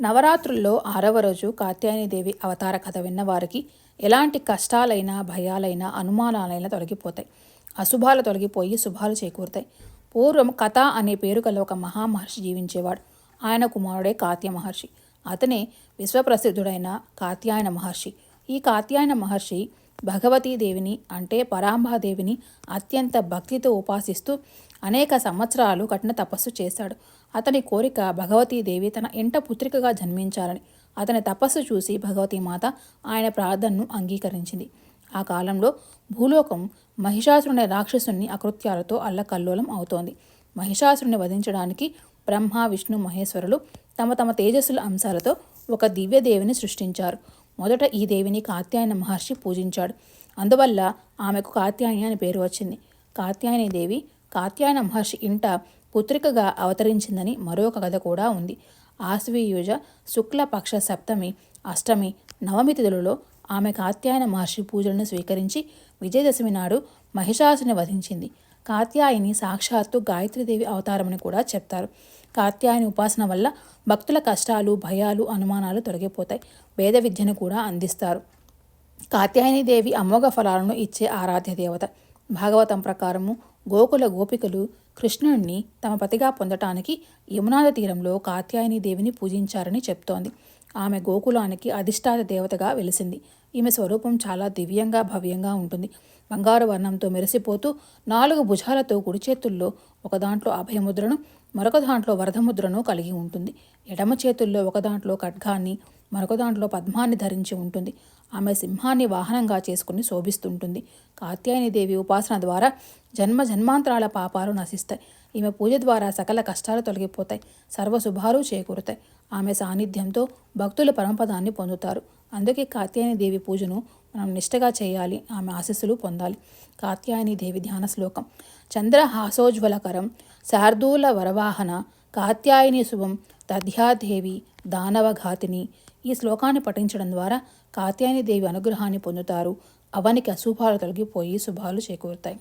నవరాత్రుల్లో ఆరవ రోజు కాత్యాయనిదేవి అవతార కథ విన్నవారికి ఎలాంటి కష్టాలైనా భయాలైనా అనుమానాలైనా తొలగిపోతాయి. అశుభాలు తొలగిపోయి శుభాలు చేకూరుతాయి. పూర్వం కథ అనే పేరు గల ఒక మహామహర్షి జీవించేవాడు. ఆయన కుమారుడే కాత్య మహర్షి అతనే విశ్వప్రసిద్ధుడైన కాత్యాయన మహర్షి. ఈ కాత్యాయన మహర్షి భగవతీదేవిని అంటే పరాంబాదేవిని అత్యంత భక్తితో ఉపాసిస్తూ అనేక సంవత్సరాలు కఠిన తపస్సు చేశాడు. అతని కోరిక భగవతీదేవి తన ఇంట పుత్రికగా జన్మించాలని. అతని తపస్సు చూసి భగవతీమాత ఆయన ప్రార్థనను అంగీకరించింది. ఆ కాలంలో భూలోకం మహిషాసురుని రాక్షసుని అకృత్యాలతో అల్లకల్లోలం అవుతోంది. మహిషాసురుని వధించడానికి బ్రహ్మ విష్ణు మహేశ్వరులు తమ తమ తేజస్సుల అంశాలతో ఒక దివ్యదేవిని సృష్టించారు. మొదట ఈ దేవిని కాత్యాయన మహర్షి పూజించాడు. అందువల్ల ఆమెకు కాత్యాయని అని పేరు వచ్చింది. కాత్యాయని దేవి కాత్యాయన మహర్షి ఇంట పుత్రికగా అవతరించిందని మరొక కథ కూడా ఉంది. ఆశ్వీయుజ శుక్లపక్ష సప్తమి అష్టమి నవమి తిథులలో ఆమె కాత్యాయన మహర్షి పూజలను స్వీకరించి విజయదశమి నాడు మహిషాసుని వధించింది. కాత్యాయని సాక్షాత్తు గాయత్రీదేవి అవతారమని కూడా చెప్తారు. కాత్యాయని ఉపాసన వల్ల భక్తుల కష్టాలు భయాలు అనుమానాలు తొలగిపోతాయి. వేద విద్యను కూడా అందిస్తారు. కాత్యాయని దేవి అమోఘ ఫలాలను ఇచ్చే ఆరాధ్య దేవత. భాగవతం ప్రకారము గోకుల గోపికలు కృష్ణుడిని తమ పతిగా పొందటానికి యమునాద తీరంలో కాత్యాయని దేవిని పూజించారని చెప్తోంది. ఆమె గోకులానికి అధిష్టాత దేవతగా వెలిసింది. ఈమె స్వరూపం చాలా దివ్యంగా భవ్యంగా ఉంటుంది. బంగారు వర్ణంతో మెరిసిపోతూ నాలుగు భుజాలతో కుడి చేతుల్లో ఒక దాంట్లో అభయముద్రను మరొక దాంట్లో వరదముద్రను కలిగి ఉంటుంది. ఎడమ చేతుల్లో ఒక దాంట్లో ఖడ్గాన్ని మరొక దాంట్లో పద్మాన్ని ధరించి ఉంటుంది. ఆమె సింహాన్ని వాహనంగా చేసుకుని శోభిస్తుంటుంది. కాత్యాయనిదేవి ఉపాసన ద్వారా జన్మ జన్మాంతరాల పాపాలు నశిస్తాయి. ఈమె పూజ ద్వారా సకల కష్టాలు తొలగిపోతాయి. సర్వశుభాలు చేకూరుతాయి. ఆమె సాన్నిధ్యంతో భక్తుల పరమపదాన్ని పొందుతారు. అందుకే కాత్యాయని దేవి పూజను మనం నిష్టగా చేయాలి. ఆమె ఆశస్సులు పొందాలి. కాత్యాయని దేవి ధ్యాన శ్లోకం. చంద్రహాసోజ్వలకరం శార్దూల వరవాహన కాత్యాయని శుభం దధ్యాదేవి దానవఘాతిని. ఈ శ్లోకాన్ని పఠించడం ద్వారా కాత్యాయని దేవి అనుగ్రహాన్ని పొందుతారు. అవనికి అశుభాలు తొలగిపోయి శుభాలు చేకూరుతాయి.